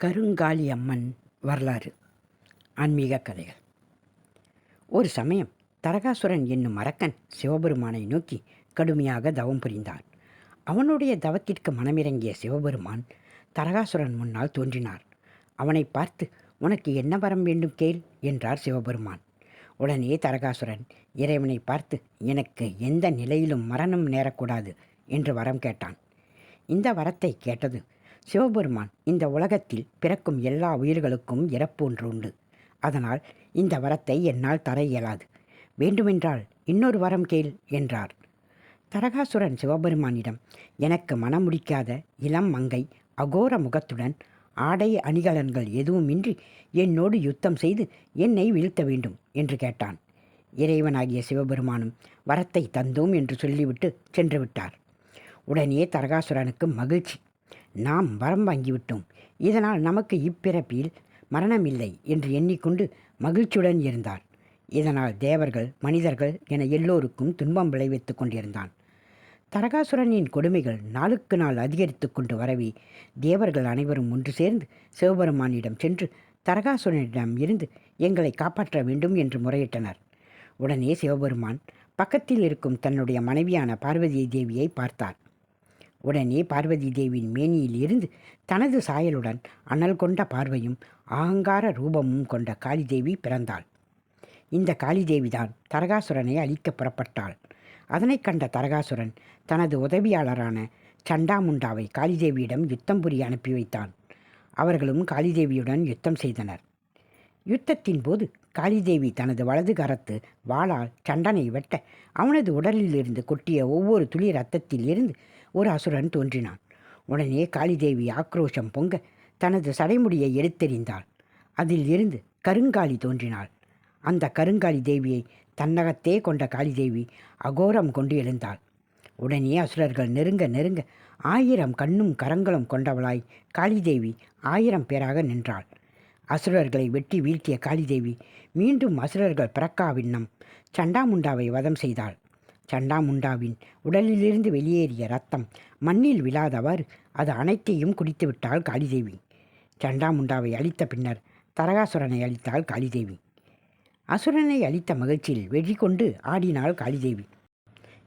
கருங்காலி அம்மன் வரலாறு. ஆன்மீக கதைகள். ஒரு சமயம் தரகாசுரன் என்னும் மரக்கன் சிவபெருமானை நோக்கி கடுமையாக தவம் புரிந்தான். அவனுடைய தவத்திற்கு மனமிறங்கிய சிவபெருமான் தரகாசுரன் முன்னால் தோன்றினார். அவனை பார்த்து உனக்கு என்ன வரம் வேண்டும் கேள் என்றார் சிவபெருமான். உடனே தரகாசுரன் இறைவனை பார்த்து எனக்கு எந்த நிலையிலும் மரணம் நேரக்கூடாது என்று வரம் கேட்டான். இந்த வரத்தை கேட்டது சிவபெருமான் இந்த உலகத்தில் பிறக்கும் எல்லா உயிர்களுக்கும் இறப்பு ஒன்று உண்டு அதனால் இந்த வரத்தை என்னால் தர இயலாது. வேண்டுமென்றால் இன்னொரு வரம் கேள் என்றார். தரகாசுரன் சிவபெருமானிடம் எனக்கு மனம் முடிக்காத இளம் மங்கை அகோர முகத்துடன் ஆடை அணிகலன்கள் எதுவுமின்றி என்னோடு யுத்தம் செய்து என்னை வீழ்த்த வேண்டும் என்று கேட்டான். இறைவனாகிய சிவபெருமானும் வரத்தை தந்தோம் என்று சொல்லிவிட்டு சென்று விட்டார். உடனே தரகாசுரனுக்கு மகிழ்ச்சி. நாம் வரம் வாங்கிவிட்டோம். இதனால் நமக்கு இப்பிறப்பில் மரணமில்லை என்று எண்ணிக்கொண்டு மகிழ்ச்சியுடன் இருந்தார் இதனால் தேவர்கள் மனிதர்கள் என எல்லோருக்கும் துன்பம் விளைவித்துக் கொண்டிருந்தான். தரகாசுரனின் கொடுமைகள் நாளுக்கு நாள் அதிகரித்து கொண்டு வரவே தேவர்கள் அனைவரும் ஒன்று சேர்ந்து சிவபெருமானிடம் சென்று தரகாசுரனிடம் இருந்து எங்களை காப்பாற்ற வேண்டும் என்று முறையிட்டனர். உடனே சிவபெருமான் பக்கத்தில் இருக்கும் தன்னுடைய மனைவியான பார்வதி தேவியை பார்த்தார் உடனே பார்வதி தேவியின் மேனியில் இருந்து தனது சாயலுடன் அனல் கொண்ட பார்வையும் அகங்கார ரூபமும் கொண்ட காளிதேவி பிறந்தாள். இந்த காளிதேவிதான் தரகாசுரனை அழிக்க புறப்பட்டாள். அதனைக் கண்ட தரகாசுரன் தனது உதவியாளரான சண்டாமுண்டாவை காளிதேவியிடம் யுத்தம் புரிய அனுப்பி வைத்தான். அவர்களும் காளிதேவியுடன் யுத்தம் செய்தனர். யுத்தத்தின் போது காளிதேவி தனது வலது கரத்து வாளால் சண்டனை வெட்ட அவனது உடலில் இருந்து கொட்டிய ஒவ்வொரு துளி ரத்தத்தில் இருந்து ஒரு அசுரன் தோன்றினான். உடனே காளிதேவி ஆக்ரோஷம் பொங்க தனது சடைமுடியை எடுத்தெறிந்தாள். அதில் இருந்து கருங்காலி தோன்றினாள். அந்த கருங்காலி தேவியை தன்னகத்தே கொண்ட காளிதேவி அகோரம் கொண்டு எழுந்தாள். உடனே அசுரர்கள் நெருங்க நெருங்க ஆயிரம் கண்ணும் கரங்களும் கொண்டவளாய் காளிதேவி ஆயிரம் பேராக நின்றாள். அசுரர்களை வெட்டி வீழ்த்திய காளிதேவி மீண்டும் அசுரர்கள் பிரக்காவின்னம் சண்டாமுண்டாவை வதம் செய்தாள். சண்டாமுண்டாவின் உடலிலிருந்து வெளியேறிய ரத்தம் மண்ணில் விழாதவாறு அது அனைத்தையும் குடித்துவிட்டாள் காளிதேவி. சண்டாமுண்டாவை அழித்த பின்னர் தரகாசுரனை அழித்தாள் காளிதேவி. அசுரனை அழித்த மகிழ்ச்சியில் வெறி கொண்டு ஆடினாள் காளிதேவி.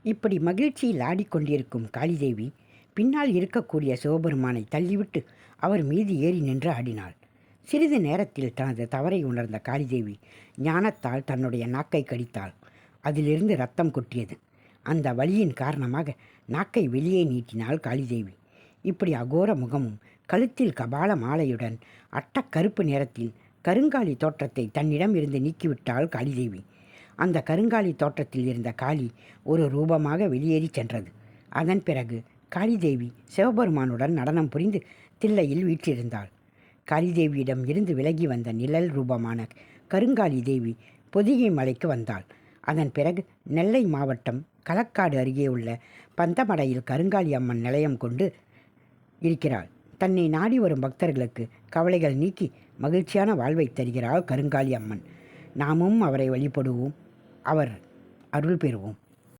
இப்படி மகிழ்ச்சியில் ஆடிக்கொண்டிருக்கும் காளிதேவி பின்னால் இருக்கக்கூடிய சிவபெருமானை தள்ளிவிட்டு அவர் மீது ஏறி நின்று ஆடினாள். சிறிது நேரத்தில் தனது தவறை உணர்ந்த காளிதேவி ஞானத்தால் தன்னுடைய நாக்கை கடித்தாள். அதிலிருந்து ரத்தம் கொட்டியது. அந்த வலியின் காரணமாக நாக்கை வெளியே நீட்டினாள் காளிதேவி. இப்படி அகோர முகமும் கழுத்தில் கபால மாலையுடன் அட்டக்கருப்பு நேரத்தில் கருங்காலி தோற்றத்தை தன்னிடம் இருந்து நீக்கிவிட்டாள் காளிதேவி. அந்த கருங்காலி தோற்றத்தில் இருந்த காளி ஒரு ரூபமாக வெளியேறி சென்றது. அதன் பிறகு காளிதேவி சிவபெருமானுடன் நடனம் புரிந்து தில்லையில் வீற்றிருந்தாள். காளிதேவியிடம் இருந்து விலகி வந்த நிழல் ரூபமான கருங்காலி தேவி பொதிகை மலைக்கு வந்தாள். அதன் பிறகு நெல்லை மாவட்டம் களக்காடு அருகே உள்ள பந்தமடையில் கருங்காலி அம்மன் நிலையம் கொண்டு இருக்கிறாள். தன்னை நாடி வரும் பக்தர்களுக்கு கவலைகள் நீக்கி மகிழ்ச்சியான வாழ்வை தருகிறாள் கருங்காலி அம்மன். நாமும் அவரை வழிபடுவோம். அவர் அருள் பெறுவோம்.